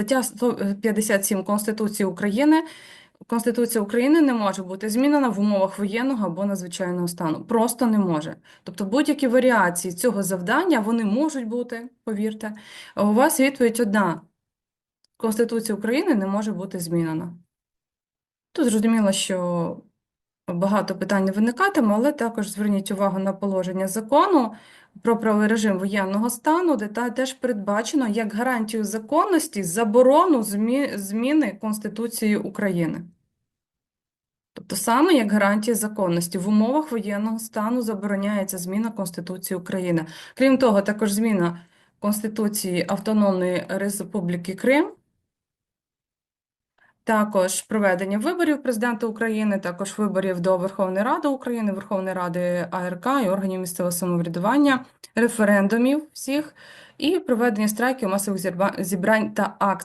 Стаття 157 Конституції України. Конституція України не може бути змінена в умовах воєнного або надзвичайного стану. Просто не може. Тобто будь-які варіації цього завдання вони можуть бути, повірте. А у вас відповідь одна: Конституція України не може бути змінена. Тут зрозуміло, що багато питань виникатиме, але також зверніть увагу на положення закону про правовий режим воєнного стану, де та теж передбачено як гарантію законності заборону змі- зміни Конституції України. Тобто саме як гарантія законності в умовах воєнного стану забороняється зміна Конституції України. Крім того, також зміна Конституції Автономної Республіки Крим, також проведення виборів президента України, також виборів до Верховної Ради України, Верховної Ради АРК і органів місцевого самоврядування, референдумів всіх і проведення страйків, масових зібрань та акцій.